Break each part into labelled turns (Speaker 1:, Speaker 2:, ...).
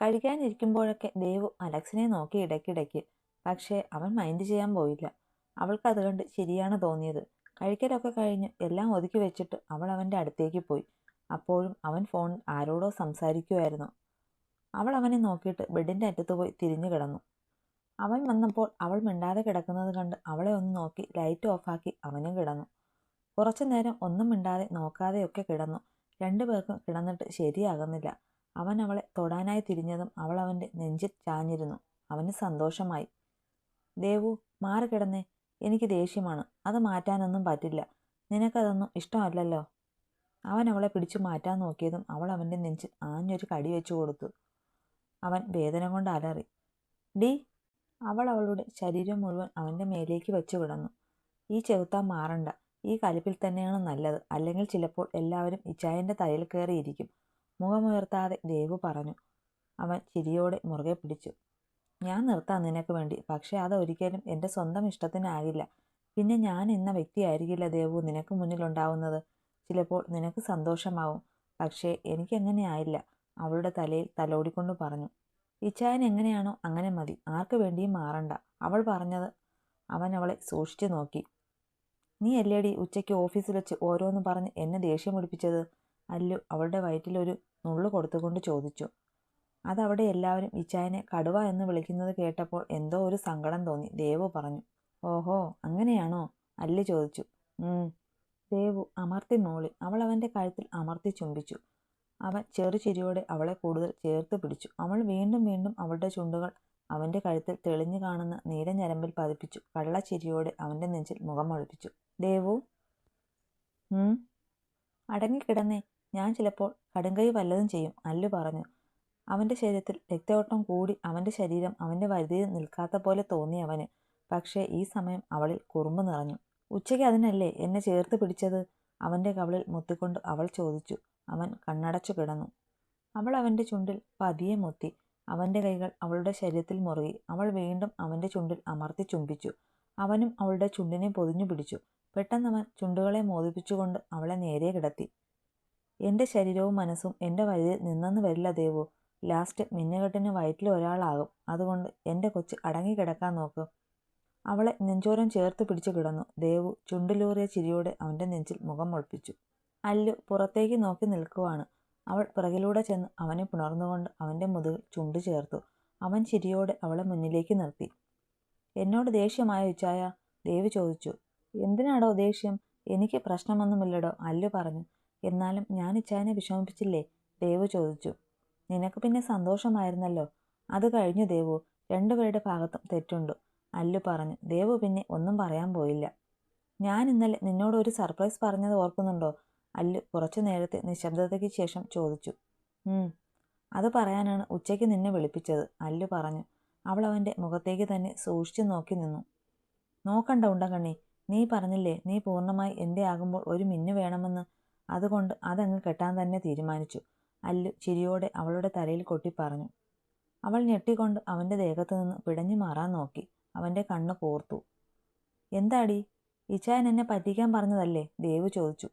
Speaker 1: കഴിക്കാനിരിക്കുമ്പോഴൊക്കെ ദേവു അലക്സിനെ നോക്കി ഇടയ്ക്കിടയ്ക്ക്. പക്ഷേ അവൻ മൈൻഡ് ചെയ്യാൻ പോയില്ല. അവൾക്കത് കണ്ട് ശരിയാണ് തോന്നിയത്. കഴിക്കലൊക്കെ കഴിഞ്ഞ് എല്ലാം ഒതുക്കി വെച്ചിട്ട് അവൾ അവന്റെ അടുത്തേക്ക് പോയി. അപ്പോഴും അവൻ ഫോൺ ആരോടോ സംസാരിക്കുമായിരുന്നു അവൾ അവനെ നോക്കിയിട്ട് ബെഡിന്റെ അറ്റത്ത് പോയി തിരിഞ്ഞു കിടന്നു. അവൻ വന്നപ്പോൾ അവൾ മിണ്ടാതെ കിടക്കുന്നത് കണ്ട് അവളെ ഒന്ന് നോക്കി ലൈറ്റ് ഓഫാക്കി അവനും കിടന്നു. കുറച്ചു നേരം ഒന്നും മിണ്ടാതെ നോക്കാതെയൊക്കെ കിടന്നു. രണ്ടുപേർക്കും കിടന്നിട്ട് ശരിയാകുന്നില്ല. അവൻ അവളെ തൊടാനായി തിരിഞ്ഞതും അവൾ അവന്റെ നെഞ്ചിൽ ചാഞ്ഞിരുന്നു. അവന് സന്തോഷമായി. ദേവു മാറി എനിക്ക് ദേഷ്യമാണ്. അത് മാറ്റാനൊന്നും പറ്റില്ല. നിനക്കതൊന്നും ഇഷ്ടമല്ലല്ലോ? അവൻ അവളെ പിടിച്ചു മാറ്റാൻ നോക്കിയതും അവൾ അവന്റെ നെഞ്ചിൽ ആഞ്ഞൊരു കടി വെച്ചു കൊടുത്തു. അവൻ വേദന കൊണ്ട് അലറി. ഡി അവൾ അവളുടെ ശരീരം മുഴുവൻ അവന്റെ മേലേക്ക് വെച്ചു കിടന്നു. ഈ ചെകുത്താൻ മാറണ്ട. ഈ കലിപ്പിൽ തന്നെയാണ് നല്ലത്. അല്ലെങ്കിൽ ചിലപ്പോൾ എല്ലാവരും ഇച്ചായന്റെ തലയിൽ കയറിയിരിക്കും. മുഖമുയർത്താതെ ദേവു പറഞ്ഞു. അവൻ ചിരിയോടെ മുറുകെ പിടിച്ചു. ഞാൻ നിർത്താം നിനക്ക് വേണ്ടി. പക്ഷേ അതൊരിക്കലും എന്റെ സ്വന്തം ഇഷ്ടത്തിനാകില്ല. പിന്നെ ഞാൻ എന്ന വ്യക്തിയായിരിക്കില്ല ദേവു നിനക്ക് മുന്നിലുണ്ടാവുന്നത്. ചിലപ്പോൾ നിനക്ക് സന്തോഷമാവും. പക്ഷേ എനിക്കങ്ങനെ ആയില്ല. അവളുടെ തലയിൽ തലോടിക്കൊണ്ട് പറഞ്ഞു. ഇച്ചായൻ എങ്ങനെയാണോ അങ്ങനെ മതി. ആർക്ക് വേണ്ടിയും മാറണ്ട. അവൾ പറഞ്ഞത് അവൻ അവളെ സൂക്ഷിച്ചു നോക്കി. നീ അല്ലേടി ഉച്ചയ്ക്ക് ഓഫീസിൽ വെച്ച് ഓരോന്ന് പറഞ്ഞ് എന്നെ ദേഷ്യം പിടിപ്പിച്ചത്? അല്ലു അവളുടെ വയറ്റിലൊരു നുള്ളു കൊടുത്തുകൊണ്ട് ചോദിച്ചു. അതവിടെ എല്ലാവരും ഇച്ചായനെ കടുവ എന്ന് വിളിക്കുന്നത് കേട്ടപ്പോൾ എന്തോ ഒരു സങ്കടം തോന്നി. ദേവു പറഞ്ഞു ഓഹോ അങ്ങനെയാണോ? അല്ല ചോദിച്ചു. ദേവു അമർത്തി മോളി അവൾ അവന്റെ കഴുത്തിൽ അമർത്തി ചുംബിച്ചു. അവൻ ചെറുചിരിയോടെ അവളെ കൂടുതൽ ചേർത്ത് പിടിച്ചു. അവൾ വീണ്ടും വീണ്ടും അവളുടെ ചുണ്ടുകൾ അവന്റെ കഴുത്തിൽ തെളിഞ്ഞു കാണുന്ന നീലഞ്ഞരമ്പിൽ പതിപ്പിച്ചു. കള്ളച്ചിരിയോടെ അവന്റെ നെഞ്ചിൽ മുഖം ഒളിപ്പിച്ചു. ദേവു അടങ്ങിക്കിടന്നേ. ഞാൻ ചിലപ്പോൾ കടുങ്കൈ വല്ലതും ചെയ്യും അല്ലു പറഞ്ഞു. അവന്റെ ശരീരത്തിൽ രക്തയോട്ടം കൂടി അവന്റെ ശരീരം അവന്റെ വരുതിയിൽ നിൽക്കാത്ത പോലെ തോന്നി അവന്. പക്ഷേ ഈ സമയം അവളിൽ കുറുമ്പ് നിറഞ്ഞു. ഉച്ചയ്ക്ക് അതിനല്ലേ എന്നെ ചേർത്ത് പിടിച്ചത്? അവന്റെ കവളിൽ മുത്തിക്കൊണ്ട് അവൾ ചോദിച്ചു. അവൻ കണ്ണടച്ചു കിടന്നു. അവൾ അവന്റെ ചുണ്ടിൽ പതിയെ മുത്തി. അവന്റെ കൈകൾ അവളുടെ ശരീരത്തിൽ മുറുകി. അവൾ വീണ്ടും അവന്റെ ചുണ്ടിൽ അമർത്തി ചുംബിച്ചു. അവനും അവളുടെ ചുണ്ടിനെ പൊതിഞ്ഞു പിടിച്ചു. പെട്ടെന്ന് അവൻ ചുണ്ടുകളെ മോദിപ്പിച്ചുകൊണ്ട് അവളെ നേരെ കിടത്തി. എന്റെ ശരീരവും മനസ്സും എന്റെ വഴിയിൽ നിന്നെന്ന് വരില്ല ദേവു. ലാസ്റ്റ് മിന്നുകെട്ടിന് വയറ്റിൽ ഒരാളാകും. അതുകൊണ്ട് എന്റെ കൊച്ച് അടങ്ങിക്കിടക്കാൻ കിടക്കാൻ നോക്ക്. അവളെ നെഞ്ചോരം ചേർത്ത് പിടിച്ചു കിടന്നു. ദേവു ചുണ്ടിലൂറിയ ചിരിയോടെ അവന്റെ നെഞ്ചിൽ മുഖം ഒളിപ്പിച്ചു അല്ലു പുറത്തേക്ക് നോക്കി നിൽക്കുവാണ്. അവൾ പിറകിലൂടെ ചെന്ന് അവനെ പുണർന്നുകൊണ്ട് അവന്റെ മുതുകിൽ ചുണ്ടു ചേർത്തു. അവൻ ചിരിയോടെ അവളെ മുന്നിലേക്ക് നിർത്തി. എന്നോട് ദേഷ്യമായ ഇച്ചായ? ദേവി ചോദിച്ചു. എന്തിനാടോ ദേഷ്യം? എനിക്ക് പ്രശ്നമൊന്നുമില്ലടോ അല്ലു പറഞ്ഞു. എന്നാലും ഞാൻ ഇച്ചായനെ വിഷമിപ്പിച്ചില്ലേ? ദേവു ചോദിച്ചു. നിനക്ക് പിന്നെ സന്തോഷമായിരുന്നല്ലോ? അത് കഴിഞ്ഞു ദേവു. രണ്ടുപേരുടെ ഭാഗത്തും തെറ്റുണ്ടു. അല്ലു പറഞ്ഞു. ദേവു പിന്നെ ഒന്നും പറയാൻ പോയില്ല. ഞാൻ ഇന്നലെ നിന്നോട് ഒരു സർപ്രൈസ് പറഞ്ഞത് ഓർക്കുന്നുണ്ടോ? അല്ലു കുറച്ചു നേരത്തെ നിശബ്ദതയ്ക്ക് ശേഷം ചോദിച്ചു. അത് പറയാനാണ് ഉച്ചയ്ക്ക് നിന്നെ വിളിപ്പിച്ചത് അല്ലു പറഞ്ഞു. അവൾ അവന്റെ മുഖത്തേക്ക് തന്നെ സൂക്ഷിച്ചു നോക്കി നിന്നു. നോക്കണ്ട ഉണ്ടകണ്ണി. നീ പറഞ്ഞില്ലേ നീ പൂർണമായി എന്റെ ആകുമ്പോൾ ഒരു മിന്നു വേണമെന്ന് അതുകൊണ്ട് അതങ്ങ് കെട്ടാൻ തന്നെ തീരുമാനിച്ചു. അല്ലു ചിരിയോടെ അവളുടെ തലയിൽ കൊട്ടി പറഞ്ഞു. അവൾ ഞെട്ടിക്കൊണ്ട് അവന്റെ ദേഹത്തു നിന്ന് പിടഞ്ഞു മാറാൻ നോക്കി. അവന്റെ കണ്ണ് കോർത്തു എന്താടി? ഇച്ചായൻ എന്നെ പറ്റിക്കാൻ പറഞ്ഞതല്ലേ? ദേവ് ചോദിച്ചു.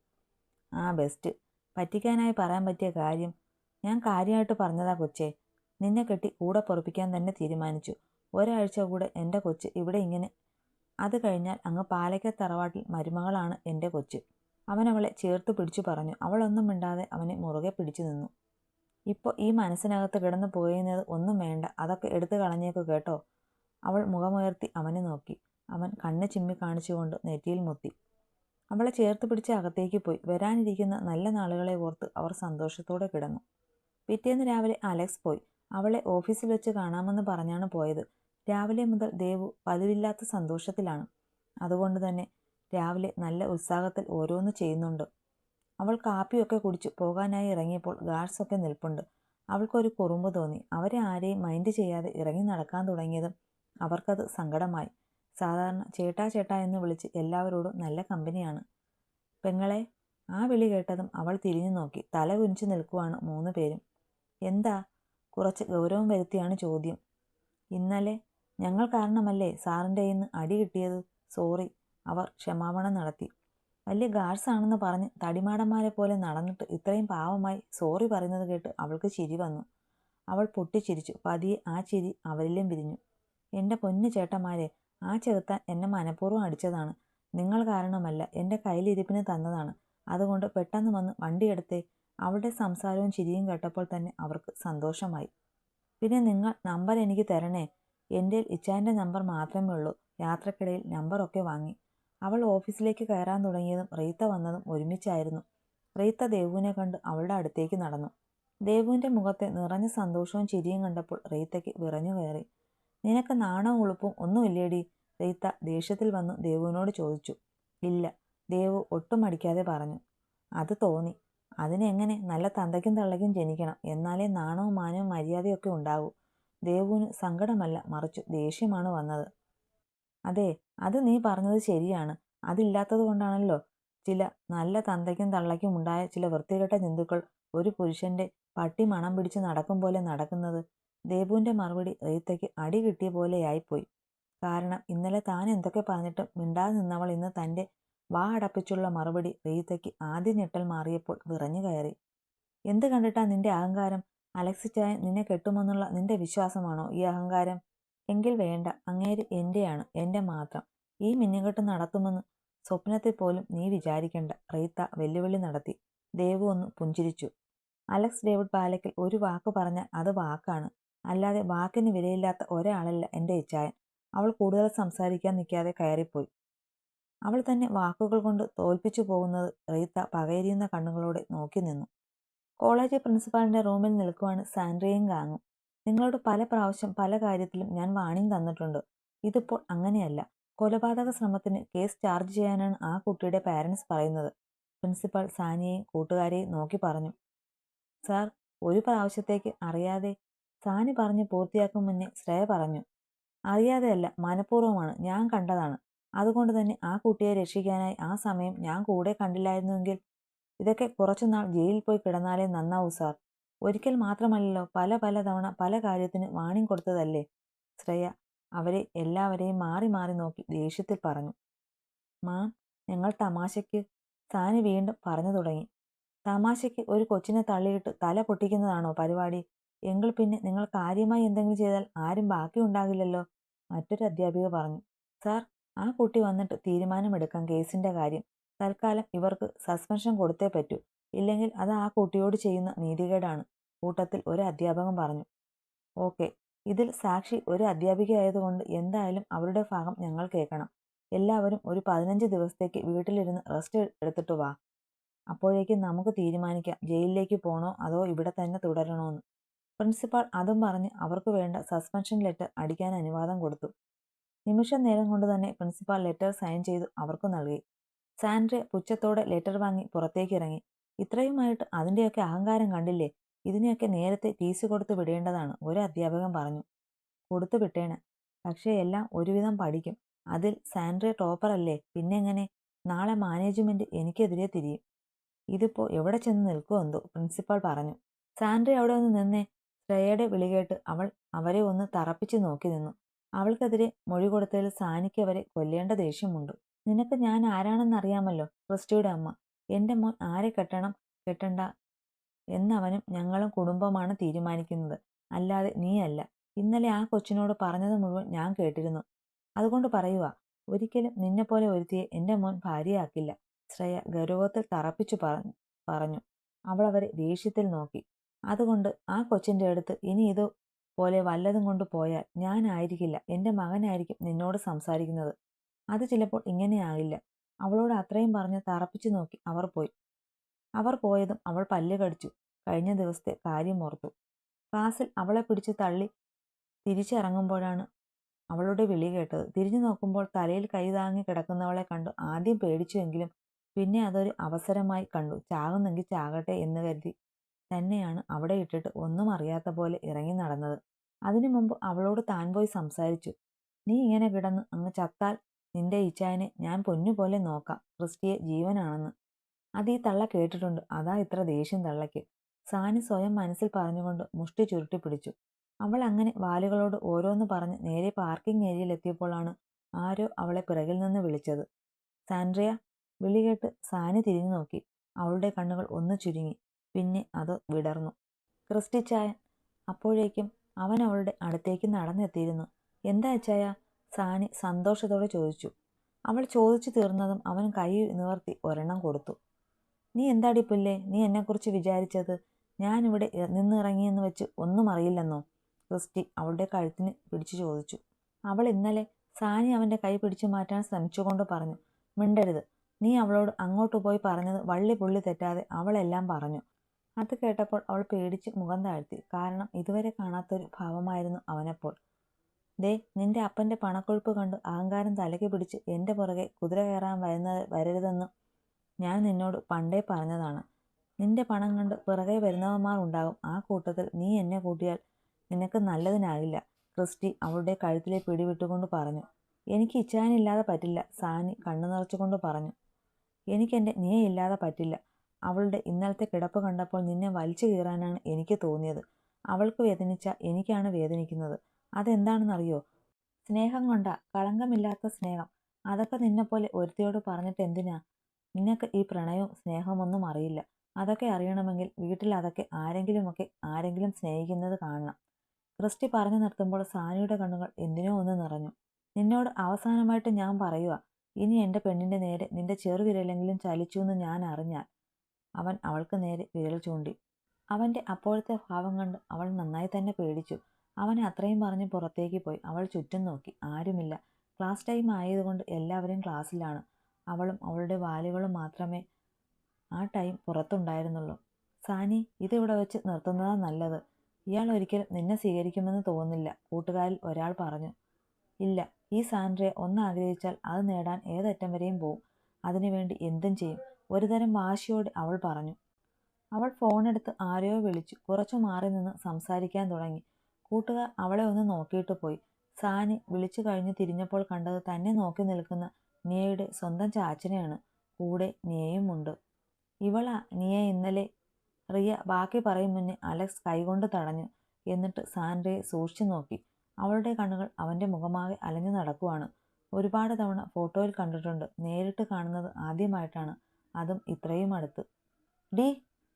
Speaker 1: ആ ബെസ്റ്റ്. പറ്റിക്കാനായി പറയാൻ പറ്റിയ കാര്യം. ഞാൻ കാര്യമായിട്ട് പറഞ്ഞതാ കൊച്ചേ. നിന്നെ കെട്ടി കൂടെ പൊറപ്പിക്കാൻ തന്നെ തീരുമാനിച്ചു. ഒരാഴ്ച കൂടെ എന്റെ കൊച്ച് ഇവിടെ ഇങ്ങനെ. അത് കഴിഞ്ഞാൽ അങ്ങ് പാലയ്ക്ക തറവാട്ടിൽ മരുമകളാണ് എന്റെ കൊച്ച്. അവൻ അവളെ ചേർത്ത് പിടിച്ചു പറഞ്ഞു. അവളൊന്നും മിണ്ടാതെ അവനെ മുറുകെ പിടിച്ചു നിന്നു. ഇപ്പോൾ ഈ മനസ്സിനകത്ത് കിടന്നു പോയിരുന്നത് ഒന്നും വേണ്ട. അതൊക്കെ എടുത്തു കളഞ്ഞേക്കു കേട്ടോ. അവൾ മുഖമുയർത്തി അവനെ നോക്കി. അവൻ കണ്ണ് ചിമ്മി കാണിച്ചുകൊണ്ട് നെറ്റിയിൽ മുത്തി അവളെ ചേർത്ത് പിടിച്ച് അകത്തേക്ക് പോയി. വരാനിരിക്കുന്ന നല്ല നാളുകളെ ഓർത്ത് അവർ സന്തോഷത്തോടെ കിടന്നു. പിറ്റേന്ന് രാവിലെ അലക്സ് പോയി. അവളെ ഓഫീസിൽ വെച്ച് കാണാമെന്ന് പറഞ്ഞാണ് പോയത്. രാവിലെ മുതൽ ദേവു പതിവില്ലാത്ത സന്തോഷത്തിലാണ്. അതുകൊണ്ട് തന്നെ രാവിലെ നല്ല ഉത്സാഹത്തിൽ ഓരോന്ന് ചെയ്യുന്നുണ്ട്. അവൾ കാപ്പിയൊക്കെ കുടിച്ച് പോകാനായി ഇറങ്ങിയപ്പോൾ ഗാർഡ്സൊക്കെ നിൽപ്പുണ്ട്. അവൾക്കൊരു കുറുമ്പ് തോന്നി. അവരെ ആരെയും മൈൻഡ് ചെയ്യാതെ ഇറങ്ങി നടക്കാൻ തുടങ്ങിയതും അവർക്കത് സങ്കടമായി. സാധാരണ ചേട്ടാ ചേട്ടാ എന്ന് വിളിച്ച് എല്ലാവരോടും നല്ല കമ്പനിയാണ്. പെങ്ങളെ ആ വിളി കേട്ടതും അവൾ തിരിഞ്ഞു നോക്കി. തല കുനിച്ച് നിൽക്കുവാണ് മൂന്ന് പേരും. എന്താ? കുറച്ച് ഗൗരവം വരുത്തിയാണ് ചോദ്യം. ഇന്നലെ ഞങ്ങൾ കാരണമല്ലേ സാറിന്റെ ഇന്ന് അടി കിട്ടിയത്? സോറി. അവർ ക്ഷമാപണം നടത്തി. വലിയ ഗാർഡ്സ് ആണെന്ന് പറഞ്ഞ് തടിമാടന്മാരെ പോലെ നടന്നിട്ട് ഇത്രയും പാവമായി സോറി പറയുന്നത് കേട്ട് അവൾക്ക് ചിരി വന്നു. അവൾ പൊട്ടിച്ചിരിച്ചു. പതിയെ ആ ചിരി അവരിലും വിരിഞ്ഞു. എന്റെ പൊന്നു ചേട്ടന്മാരെ ആ ചെറുത്താൻ എന്നെ മനഃപൂർവം അടിച്ചതാണ്. നിങ്ങൾ കാരണമല്ല എന്റെ കയ്യിലിരിപ്പിന് തന്നതാണ്. അതുകൊണ്ട് പെട്ടെന്ന് വന്ന് വണ്ടിയെടുത്തേ. അവളുടെ സംസാരവും ചിരിയും കേട്ടപ്പോൾ തന്നെ അവർക്ക് സന്തോഷമായി. പിന്നെ നിങ്ങൾ നമ്പർ എനിക്ക് തരണേ. എന്റെ ഇച്ചാന്റെ നമ്പർ മാത്രമേ ഉള്ളൂ. യാത്രക്കിടയിൽ നമ്പറൊക്കെ വാങ്ങി. അവൾ ഓഫീസിലേക്ക് കയറാൻ തുടങ്ങിയതും റീത്ത വന്നതും ഒരുമിച്ചായിരുന്നു. റീത്ത ദേവുവിനെ കണ്ട് അവളുടെ അടുത്തേക്ക് നടന്നു. ദേവുവിന്റെ മുഖത്തെ നിറഞ്ഞ സന്തോഷവും ചിരിയും കണ്ടപ്പോൾ റീത്തയ്ക്ക് വിറഞ്ഞു കയറി. നിനക്ക് നാണവും ഉളുപ്പും ഒന്നുമില്ലേടി റീത്ത ദേഷ്യത്തിൽ വന്നു ദേവുവിനോട് ചോദിച്ചു. ഇല്ല ദേവു ഒട്ടും അടിക്കാതെ പറഞ്ഞു. അത് തോന്നി. അതിനെങ്ങനെ നല്ല തന്തയ്ക്കും തള്ളയ്ക്കും ജനിക്കണം. എന്നാലേ നാണവും മാനവും മര്യാദയൊക്കെ ഉണ്ടാകൂ ദേവുവിന് സങ്കടമല്ല മറിച്ചു ദേഷ്യമാണ് വന്നത്. അതെ അത് നീ പറഞ്ഞത് ശരിയാണ്. അതില്ലാത്തത് കൊണ്ടാണല്ലോ ചില നല്ല തന്തയ്ക്കും തള്ളയ്ക്കും ഉണ്ടായ ചില വൃത്തികെട്ട ജന്തുക്കൾ ഒരു പുരുഷന്റെ പട്ടി മണം പിടിച്ച് നടക്കും പോലെ നടക്കുന്നത്. ദേവുവിന്റെ മറുപടി റീത്തയ്ക്ക് അടി കിട്ടിയ പോലെയായിപ്പോയി. കാരണം ഇന്നലെ താൻ എന്തൊക്കെ പറഞ്ഞിട്ടും മിണ്ടാതെ നിന്നവൾ ഇന്ന് തന്റെ വാ അടപ്പിച്ചുള്ള മറുപടി റീത്തയ്ക്ക് ആദ്യ ഞെട്ടൽ മാറിയപ്പോൾ വിറഞ്ഞു കയറി. എന്ത് കണ്ടിട്ടാ നിന്റെ അഹങ്കാരം? അലക്സിച്ചായ നിന്നെ കെട്ടുമെന്നുള്ള നിന്റെ വിശ്വാസമാണോ ഈ അഹങ്കാരം? എങ്കിൽ വേണ്ട അങ്ങേര് എന്റെയാണ് എന്റെ മാത്രം. ഈ മിന്നുകെട്ട് നടത്തുമെന്ന് സ്വപ്നത്തിൽ പോലും നീ വിചാരിക്കണ്ട റീത്ത വെല്ലുവിളി നടത്തി. ദേവു ഒന്ന് പുഞ്ചിരിച്ചു. അലക്സ് ഡേവിഡ് പാലക്കിൽ ഒരു വാക്ക് പറഞ്ഞാൽ അത് വാക്കാണ്. അല്ലാതെ വാക്കിന് വിലയില്ലാത്ത ഒരാളല്ല എന്റെ ഇച്ചായൻ. അവൾ കൂടുതൽ സംസാരിക്കാൻ നിൽക്കാതെ കയറിപ്പോയി. അവൾ തന്നെ വാക്കുകൾ കൊണ്ട് തോൽപ്പിച്ചു പോകുന്നത് റീത്ത പകയരിയുന്ന കണ്ണുകളോടെ നോക്കി നിന്നു. കോളേജ് പ്രിൻസിപ്പാളിന്റെ റൂമിൽ നിൽക്കുവാണ് സാൻഡ്രിയും ഗാങ്ങും നിങ്ങളോട് പല പ്രാവശ്യം പല കാര്യത്തിലും ഞാൻ വാണിംഗ് തന്നിട്ടുണ്ട്. ഇതിപ്പോൾ അങ്ങനെയല്ല. കൊലപാതക ശ്രമത്തിന് കേസ് ചാർജ് ചെയ്യാനാണ് ആ കുട്ടിയുടെ പാരൻസ് പറയുന്നത്. പ്രിൻസിപ്പൽ സാനിയെയും കൂട്ടുകാരെയും നോക്കി പറഞ്ഞു. സാർ ഒരു പ്രാവശ്യത്തേക്ക് അറിയാതെ സാനി പറഞ്ഞ് പൂർത്തിയാക്കും മുന്നേ ശ്രേയ പറഞ്ഞു. അറിയാതെയല്ല മനഃപൂർവമാണ്. ഞാൻ കണ്ടതാണ്. അതുകൊണ്ട് തന്നെ ആ കുട്ടിയെ രക്ഷിക്കാനായി ആ സമയം ഞാൻ കൂടെ കണ്ടില്ലായിരുന്നുവെങ്കിൽ ഇതൊക്കെ കുറച്ചുനാൾ ജയിലിൽ പോയി കിടന്നാലേ നന്നാവൂ സാർ. ഒരിക്കൽ മാത്രമല്ലല്ലോ പല പല തവണ പല കാര്യത്തിന് വാണിംഗ് കൊടുത്തതല്ലേ? ശ്രേയ അവരെ എല്ലാവരെയും മാറി മാറി നോക്കി ദേഷ്യത്തിൽ പറഞ്ഞു. മാം ഞങ്ങൾ തമാശയ്ക്ക് സാനി വീണ്ടും പറഞ്ഞു തുടങ്ങി. തമാശയ്ക്ക് ഒരു കൊച്ചിനെ തള്ളിയിട്ട് തല പൊട്ടിക്കുന്നതാണോ പരിപാടി? എങ്കിൽ പിന്നെ നിങ്ങൾ കാര്യമായി എന്തെങ്കിലും ചെയ്താൽ ആരും ബാക്കി ഉണ്ടാകില്ലല്ലോ മറ്റൊരു അധ്യാപിക പറഞ്ഞു. സാർ ആ കുട്ടി വന്നിട്ട് തീരുമാനമെടുക്കാം കേസിന്റെ കാര്യം. തൽക്കാലം ഇവർക്ക് സസ്പെൻഷൻ കൊടുത്തേ പറ്റൂ. ഇല്ലെങ്കിൽ അത് ആ കുട്ടിയോട് ചെയ്യുന്ന നീതികേടാണ്. കൂട്ടത്തിൽ ഒരു അധ്യാപകൻ പറഞ്ഞു. ഓക്കെ ഇതിൽ സാക്ഷി ഒരു അധ്യാപിക ആയതുകൊണ്ട് എന്തായാലും അവരുടെ ഭാഗം ഞങ്ങൾ കേൾക്കണം. എല്ലാവരും ഒരു പതിനഞ്ച് ദിവസത്തേക്ക് വീട്ടിലിരുന്ന് റെസ്റ്റ് എടുത്തിട്ട് വാ. അപ്പോഴേക്കും നമുക്ക് തീരുമാനിക്കാം. ജയിലിലേക്ക് പോകണോ അതോ ഇവിടെ തന്നെ തുടരണോന്ന്. പ്രിൻസിപ്പാൾ അതും പറഞ്ഞ് അവർക്ക് വേണ്ട സസ്പെൻഷൻ ലെറ്റർ അടിക്കാൻ അനുവാദം കൊടുത്തു. നിമിഷ നേരം കൊണ്ട് തന്നെ പ്രിൻസിപ്പാൾ ലെറ്റർ സൈൻ ചെയ്തു അവർക്ക് നൽകി. സാൻഡ്രെ പുച്ഛത്തോടെ ലെറ്റർ വാങ്ങി പുറത്തേക്ക് ഇറങ്ങി. ഇത്രയുമായിട്ട് അതിന്റെയൊക്കെ അഹങ്കാരം കണ്ടില്ലേ? ഇതിനെയൊക്കെ നേരത്തെ ഫീസ് കൊടുത്തു വിടേണ്ടതാണ്. ഒരു അധ്യാപകൻ പറഞ്ഞു. കൊടുത്തു വിട്ടേണ്. പക്ഷേ എല്ലാം ഒരുവിധം പഠിക്കും. അതിൽ സാൻഡ്രി ടോപ്പറല്ലേ പിന്നെങ്ങനെ? നാളെ മാനേജ്മെന്റ് എനിക്കെതിരെ തിരിയും. ഇതിപ്പോൾ എവിടെ ചെന്ന് നിൽക്കുമോ എന്തോ? പ്രിൻസിപ്പാൾ പറഞ്ഞു. സാൻഡ്രി അവിടെ ഒന്ന് നിന്നേ. ശ്രേയയുടെ വിളികേട്ട് അവൾ അവരെ ഒന്ന് തറപ്പിച്ച് നോക്കി നിന്നു. അവൾക്കെതിരെ മൊഴി കൊടുത്തതിൽ സാനിക്ക് അവരെ കൊല്ലേണ്ട ദേഷ്യമുണ്ട്. നിനക്ക് ഞാൻ ആരാണെന്നറിയാമല്ലോ? ക്രിസ്റ്റിയുടെ അമ്മ. എന്റെ മോൻ ആരെ കെട്ടണം കെട്ടണ്ട എന്നവനും ഞങ്ങളും കുടുംബമാണ് തീരുമാനിക്കുന്നത്. അല്ലാതെ നീയല്ല. ഇന്നലെ ആ കൊച്ചിനോട് പറഞ്ഞത് മുഴുവൻ ഞാൻ കേട്ടിരുന്നു. അതുകൊണ്ട് പറയുക ഒരിക്കലും നിന്നെപ്പോലെ ഒരുത്തിയെ എന്റെ മോൻ ഭാര്യയാക്കില്ല. ശ്രേയ ഗൗരവത്തിൽ തറപ്പിച്ചു പറഞ്ഞു പറഞ്ഞു. അവൾ അവരെ ദേഷ്യത്തിൽ നോക്കി. അതുകൊണ്ട് ആ കൊച്ചിന്റെ അടുത്ത് ഇനി ഇത് പോലെ വല്ലതും കൊണ്ട് പോയാൽ ഞാനായിരിക്കില്ല എന്റെ മകനായിരിക്കും നിന്നോട് സംസാരിക്കുന്നത്. അത് ചിലപ്പോൾ ഇങ്ങനെയാകില്ല. അവളോട് അത്രയും പറഞ്ഞ് തറപ്പിച്ചു നോക്കി അവർ പോയി. അവർ പോയതും അവൾ പല്ല് കടിച്ചു. കഴിഞ്ഞ ദിവസത്തെ കാര്യം ഓർത്തു. ക്ലാസ്സിൽ അവളെ പിടിച്ച് തള്ളി തിരിച്ചിറങ്ങുമ്പോഴാണ് അവളുടെ വിളി കേട്ടത്. തിരിഞ്ഞു നോക്കുമ്പോൾ തലയിൽ കൈ താങ്ങി കിടക്കുന്നവളെ കണ്ടു. ആദ്യം പേടിച്ചുവെങ്കിലും പിന്നെ അതൊരു അവസരമായി കണ്ടു. ചാകുന്നെങ്കിൽ ചാകട്ടെ എന്ന് കരുതി തന്നെയാണ് അവിടെ ഇട്ടിട്ട് ഒന്നും അറിയാത്ത പോലെ ഇറങ്ങി നടന്നത്. അതിനു മുമ്പ് അവളോട് താൻ പോയി സംസാരിച്ചു. നീ ഇങ്ങനെ കിടന്ന് അങ്ങ് ചത്താൽ നിന്റെ ഇച്ചായനെ ഞാൻ പൊന്നുപോലെ നോക്കാം. ക്രിസ്റ്റിയെ ജീവനാണെന്ന്. അത് ഈ തള്ള കേട്ടിട്ടുണ്ട്. അതാ ഇത്ര ദേഷ്യം തള്ളയ്ക്ക്. സാനി സ്വയം മനസ്സിൽ പറഞ്ഞുകൊണ്ട് മുഷ്ടി ചുരുട്ടി പിടിച്ചു. അവൾ അങ്ങനെ വാലുകളോട് ഓരോന്ന് പറഞ്ഞ് നേരെ പാർക്കിംഗ് ഏരിയയിൽ എത്തിയപ്പോഴാണ് ആരോ അവളെ പിറകിൽ നിന്ന് വിളിച്ചത്. സാൻഡ്രിയ വിളി കേട്ട് സാനി തിരിഞ്ഞു നോക്കി. അവളുടെ കണ്ണുകൾ ഒന്ന് ചുരുങ്ങി. പിന്നെ അത് വിടർന്നു. ക്രിസ്റ്റിച്ചായ അപ്പോഴേക്കും അവൻ അവളുടെ അടുത്തേക്ക് നടന്നെത്തിയിരുന്നു. എന്താ അച്ചായ സാനി സന്തോഷത്തോടെ ചോദിച്ചു. അവൾ ചോദിച്ചു തീർന്നതും അവൻ കൈ നിവർത്തി ഒരെണ്ണം കൊടുത്തു. നീ എന്താടി പുല്ലേ? നീ എന്നെക്കുറിച്ച് വിചാരിച്ചത്? ഞാനിവിടെ നിന്നിറങ്ങിയെന്ന് വെച്ച് ഒന്നും അറിയില്ലെന്നോ? ക്രിസ്റ്റി അവളുടെ കഴുത്തിന് പിടിച്ചു ചോദിച്ചു. അവൾ ഇന്നലെ സാനി അവന്റെ കൈ പിടിച്ചു മാറ്റാൻ ശ്രമിച്ചുകൊണ്ട് പറഞ്ഞു മിണ്ടരുത്. നീ അവളോട് അങ്ങോട്ട് പോയി പറഞ്ഞത് വള്ളി പുള്ളി തെറ്റാതെ അവളെല്ലാം പറഞ്ഞു. അത് കേട്ടപ്പോൾ അവൾ പേടിച്ച് മുഖം താഴ്ത്തി. കാരണം ഇതുവരെ കാണാത്തൊരു ഭാവമായിരുന്നു അവനപ്പോൾ. ദേ നിന്റെ അപ്പന്റെ പണക്കൊഴുപ്പ് കണ്ടു അഹങ്കാരം തലയ്ക്ക് പിടിച്ച് എന്റെ പുറകെ കുതിര കയറാൻ വരുന്നത് വരരുതെന്ന് ഞാൻ നിന്നോട് പണ്ടേ പറഞ്ഞതാണ്. നിന്റെ പണം കണ്ട് പിറകെ വരുന്നവന്മാർ ഉണ്ടാകും. ആ കൂട്ടത്തിൽ നീ എന്നെ കൂട്ടിയാൽ നിനക്ക് നല്ലതിനാകില്ല. ക്രിസ്റ്റി അവളുടെ കഴുത്തിലെ പിടിവിട്ടുകൊണ്ട് പറഞ്ഞു. എനിക്ക് ഇച്ഛാനില്ലാതെ പറ്റില്ല സാനി കണ്ണു നിറച്ചുകൊണ്ട് പറഞ്ഞു. എനിക്കെന്റെ നീയില്ലാതെ പറ്റില്ല. അവളുടെ ഇന്നലത്തെ കിടപ്പ് കണ്ടപ്പോൾ നിന്നെ വലിച്ചു കീറാനാണ് എനിക്ക് തോന്നിയത്. അവൾക്ക് വേദനിച്ച എനിക്കാണ് വേദനിക്കുന്നത്. അതെന്താണെന്നറിയോ? സ്നേഹം കൊണ്ട കളങ്കമില്ലാത്ത സ്നേഹം. അതൊക്കെ നിന്നെപ്പോലെ ഒരുത്തിയോട് പറഞ്ഞിട്ട് എന്തിനാ? നിനക്ക് ഈ പ്രണയവും സ്നേഹമൊന്നും അറിയില്ല. അതൊക്കെ അറിയണമെങ്കിൽ വീട്ടിൽ അതൊക്കെ ആരെങ്കിലുമൊക്കെ ആരെങ്കിലും സ്നേഹിക്കുന്നത് കാണണം. ക്രിസ്റ്റി പറഞ്ഞു നിർത്തുമ്പോൾ സാനിയുടെ കണ്ണുകൾ എന്തിനോ ഒന്ന് നിറഞ്ഞു. നിന്നോട് അവസാനമായിട്ട് ഞാൻ പറയുക ഇനി എന്റെ പെണ്ണിന്റെ നേരെ നിന്റെ ചെറുവിരലെങ്കിലും ചലിച്ചു എന്ന് ഞാൻ അറിഞ്ഞാൽ അവൻ അവൾക്ക് നേരെ വിരൽ ചൂണ്ടി. അവന്റെ അപ്പോഴത്തെ ഭാവം കണ്ട് അവൾ നന്നായി തന്നെ പേടിച്ചു. അവൻ അത്രയും പറഞ്ഞ് പുറത്തേക്ക് പോയി. അവൾ ചുറ്റും നോക്കി. ആരുമില്ല. ക്ലാസ് ടൈം ആയതുകൊണ്ട് എല്ലാവരും ക്ലാസ്സിലാണ്. അവളും അവളുടെ വാലുകളും മാത്രമേ ആ ടൈം പുറത്തുണ്ടായിരുന്നുള്ളൂ. സാനി ഇതിവിടെ വെച്ച് നിർത്തുന്നതാ നല്ലത്. ഇയാൾ ഒരിക്കലും നിന്നെ സ്വീകരിക്കുമെന്ന് തോന്നുന്നില്ല. കൂട്ടുകാരിൽ ഒരാൾ പറഞ്ഞു. ഇല്ല. ഈ സാൻഡ്രയെ ഒന്നാഗ്രഹിച്ചാൽ അത് നേടാൻ ഏതറ്റം വരെയും പോവും. അതിനുവേണ്ടി എന്തും ചെയ്യും. ഒരുതരം വാശിയോട് അവൾ പറഞ്ഞു. അവൾ ഫോണെടുത്ത് ആരെയോ വിളിച്ചു. കുറച്ചു മാറി നിന്ന് സംസാരിക്കാൻ തുടങ്ങി. കൂട്ടുകാർ അവളെ ഒന്ന് നോക്കിയിട്ട് പോയി. സാനി വിളിച്ചു കഴിഞ്ഞ് തിരിഞ്ഞപ്പോൾ കണ്ടത് തന്നെ നോക്കി നിൽക്കുന്ന നിയയുടെ സ്വന്തം ചാച്ചനെയാണ്. കൂടെ നിയയുമുണ്ട് ഇവളാ നിയ ഇന്നലെ റിയ ബാക്കി പറയും മുന്നേ അലക്സ് കൈകൊണ്ട് തടഞ്ഞു എന്നിട്ട് സാൻഡ്രയെ സൂക്ഷിച്ചു നോക്കി. അവളുടെ കണ്ണുകൾ അവന്റെ മുഖമാകെ അലഞ്ഞു നടക്കുവാണ്. ഒരുപാട് തവണ ഫോട്ടോയിൽ കണ്ടിട്ടുണ്ട്. നേരിട്ട് കാണുന്നത് ആദ്യമായിട്ടാണ്. അതും ഇത്രയും അടുത്ത്. ഡി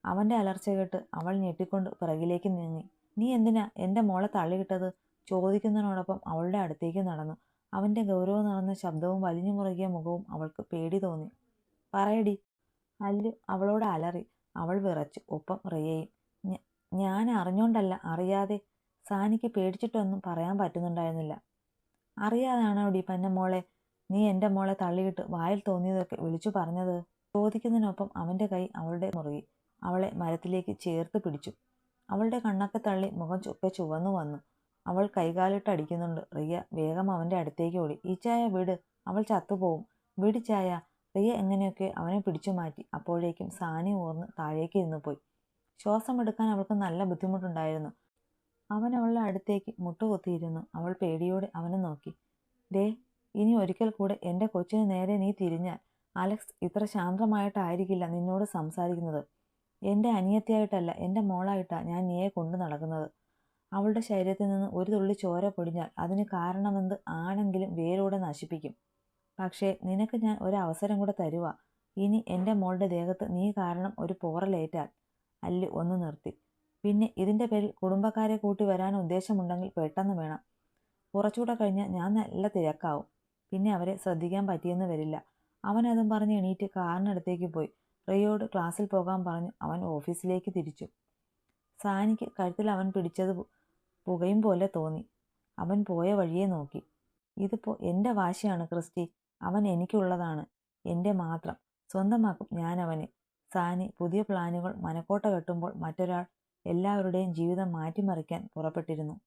Speaker 1: അവന്റെ അലർച്ച കേട്ട് അവൾ ഞെട്ടിക്കൊണ്ട് പിറകിലേക്ക് നീങ്ങി. നീ എന്തിനാ എന്റെ മോളെ തള്ളിയിട്ടത്? ചോദിക്കുന്നതിനോടൊപ്പം അവളുടെ അടുത്തേക്ക് നടന്നു. അവന്റെ ഗൗരവം നിറഞ്ഞ ശബ്ദവും വലിഞ്ഞു മുറുകിയ മുഖവും അവൾക്ക് പേടി തോന്നി. പറയടി. അല്ലു അവളോട് അലറി. അവൾ വിറച്ചു. ഒപ്പം റിയയും. ഞാൻ അറിഞ്ഞോണ്ടല്ല അറിയാതെ. സാനിക്ക് പേടിച്ചിട്ടൊന്നും പറയാൻ പറ്റുന്നുണ്ടായിരുന്നില്ല. അറിയാതാണോ ഡി പന്ന മോളെ? നീ എന്റെ മോളെ തള്ളിയിട്ട് വായിൽ തോന്നിയതൊക്കെ വിളിച്ചു പറഞ്ഞത്? ചോദിക്കുന്നതിനൊപ്പം അവന്റെ കൈ അവളുടെ മുറുകി. അവളെ മരത്തിലേക്ക് ചേർത്ത് പിടിച്ചു. അവളുടെ കണ്ണൊക്കെ തള്ളി മുഖം ചുക്കെ ചുവന്നു വന്നു. അവൾ കൈകാലിട്ട് അടിക്കുന്നുണ്ട്. റിയ വേഗം അവന്റെ അടുത്തേക്ക് ഓടി. ഈ ചായ വിട്. അവൾ ചത്തുപോകും വിട് ചായ. റിയ എങ്ങനെയൊക്കെ അവനെ പിടിച്ചു മാറ്റി. അപ്പോഴേക്കും സാനി ഓർന്ന് താഴേക്ക് ഇരുന്നു പോയി. ശ്വാസം എടുക്കാൻ അവൾക്ക് നല്ല ബുദ്ധിമുട്ടുണ്ടായിരുന്നു. അവൻ അവളുടെ അടുത്തേക്ക് മുട്ടുകൊത്തിയിരുന്നു. അവൾ പേടിയോടെ അവനെ നോക്കി. ദേ ഇനി ഒരിക്കൽ കൂടെ എന്റെ കൊച്ചിന് നേരെ നീ തിരിഞ്ഞാൽ അലക്സ് ഇത്ര ശാന്തമായിട്ടായിരിക്കില്ല നിന്നോട് സംസാരിക്കുന്നത്. എന്റെ അനിയത്തിയായിട്ടല്ല എന്റെ മോളായിട്ടാണ് ഞാൻ നീയെ കൊണ്ടു നടക്കുന്നത്. അവളുടെ ശരീരത്തിൽ നിന്ന് ഒരു തുള്ളി ചോര പൊടിഞ്ഞാൽ അതിന് കാരണമെന്ത് ആണെങ്കിലും വേരോടെ നശിപ്പിക്കും. പക്ഷേ നിനക്ക് ഞാൻ ഒരു അവസരം കൂടെ തരുക ഇനി എന്റെ മോളുടെ ദേഹത്ത് നീ കാരണം ഒരു പോറലേറ്റാൽ അല്ലു ഒന്ന് നിർത്തി. പിന്നെ ഇതിന്റെ പേരിൽ കുടുംബക്കാരെ കൂട്ടി വരാൻ ഉദ്ദേശമുണ്ടെങ്കിൽ പെട്ടെന്ന് വേണം. കുറച്ചുകൂടെ കഴിഞ്ഞാൽ ഞാൻ നല്ല തിരക്കാവും. പിന്നെ അവരെ ശ്രദ്ധിക്കാൻ പറ്റിയെന്ന് വരില്ല. അവനതും പറഞ്ഞ് എണീറ്റ് കാറിനടുത്തേക്ക് പോയി. റിയോട് ക്ലാസ്സിൽ പോകാൻ പറഞ്ഞു. അവൻ ഓഫീസിലേക്ക് തിരിച്ചു. സാനിക്ക് കഴുത്തിൽ അവൻ പിടിച്ചത് പുകയും പോലെ തോന്നി. അവൻ പോയ വഴിയെ നോക്കി. ഇതിപ്പോൾ എന്റെ വാശിയാണ് ക്രിസ്റ്റി. അവൻ എനിക്കുള്ളതാണ്. എന്റെ മാത്രം. സ്വന്തമാക്കും ഞാൻ അവനെ. സാനി പുതിയ പ്ലാനുകൾ മനക്കോട്ട കെട്ടുമ്പോൾ മറ്റൊരാൾ എല്ലാവരുടെയും ജീവിതം മാറ്റിമറിക്കാൻ പുറപ്പെട്ടിരുന്നു.